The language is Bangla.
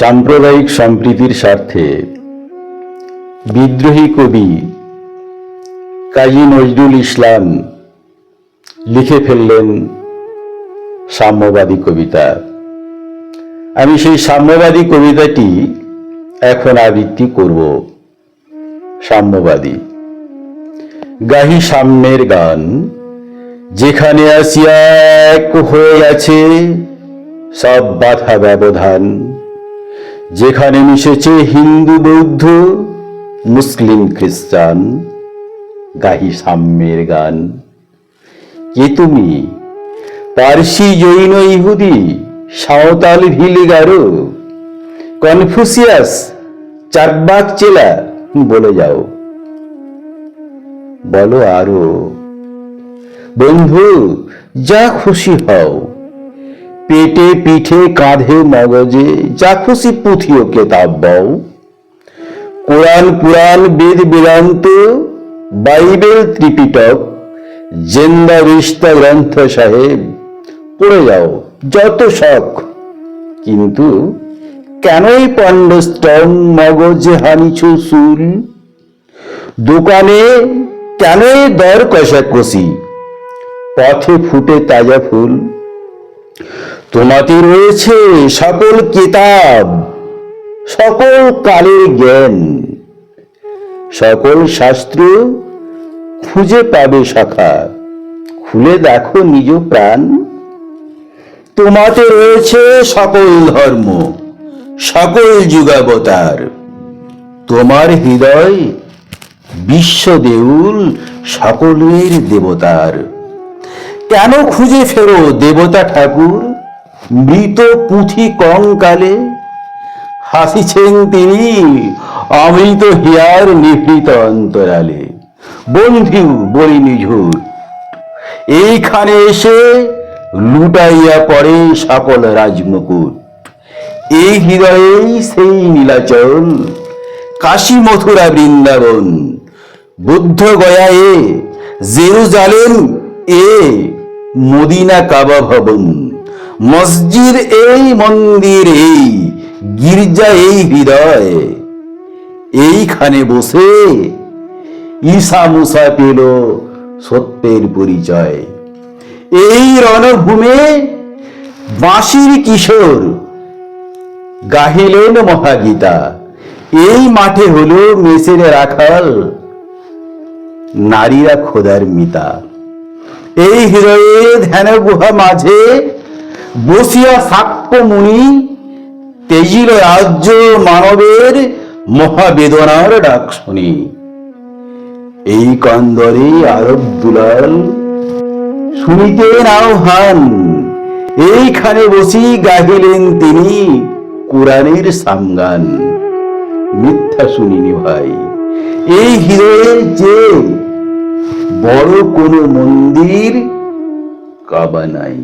সাম্প্রদায়িক সম্প্রীতির স্বার্থে বিদ্রোহী কবি কাজী নজরুল ইসলাম লিখে ফেললেন সাম্যবাদী কবিতা। আমি সেই সাম্যবাদী কবিতাটি এখন আবৃত্তি করব। সাম্যবাদী। গাহি সাম্যের গান, যেখানে আসিয়া এক হয়ে আছে সব বাধা ব্যবধান। যেখানে মিশেছে হিন্দু, বৌদ্ধ, মুসলিম, খ্রিস্টান, গাহি সাম্যের গান। কে তুমি? পার্সি, জৈন, ইহুদি, সাঁওতাল ভিলিগারো কনফুসিয়াস চারবাক চেলা বলে যাও। বলো আরও। বন্ধু, যা খুশি হও। পেটে পিঠে কাঁধে মগজে যা খুশি পুঁথিও কেতাব বও কোরআন পুরাণ বেদ বেদান্ত, বাইবেল ত্রিপিটক, জেন্দা রিস্তা গ্রন্থ সাহেব, পড়ে যাও, যত শখ। কিন্তু কেনই পণ্ডস্তম মগজে হানিছু সুল দোকানে কেনই দর কষাকষি পথে ফুটে তাজা ফুল? তোমাতে রয়েছে সকল কিতাব, সকল কালের জ্ঞান, সকল শাস্ত্র খুঁজে পাবে শাখা, খুলে দেখো নিজ প্রাণ। তোমাতে রয়েছে সকল ধর্ম, সকল যুগাবতার, তোমার হৃদয় বিশ্ব দেউল সকলের দেবতার। কেন খুঁজে ফেরো দেবতা ঠাকুর? মৃত পুঁথি কঙ্কালে হাসিছেন তিনি অমৃত হিয়ার নিভৃত অন্তরালে। বন্ধু বলি নিঝুর, এইখানে এসে লুটাইয়া পড়ে সকল রাজমুকুট। এই হৃদয়েই সেই নীলাচল কাশী মথুরা বৃন্দাবন। বুদ্ধ গয়া এ জেরুজালেম এ মদিনা কাবা ভবন। মসজিদ এই মন্দির এই, গির্জা এই হৃদয়। এইখানে বসে ঈশা মুসা পেল সত্যের পরিচয়। এই রণভূমে বাঁশির কিশোর গাহিলেন মহাগীতা। এই মাঠে হলো মেসের রাখাল, নারীরা খোদার মিতা। এই হৃদয়ে ধ্যান গুহা মাঝে বসিয়া সাক্ষ্য মুনি তেজিল রাজ্য মানবের মহাবেদনার ডাক শুনি। এই কন্দরে আরব দুলাল শুনিতেন আহ্বান এইখানে বসি গাহিলেন তিনি কোরআনের সামগান। মিথ্যা শুনিনি ভাই, এই হৃদয়ের যে বড় কোনো মন্দির কাবা নাই।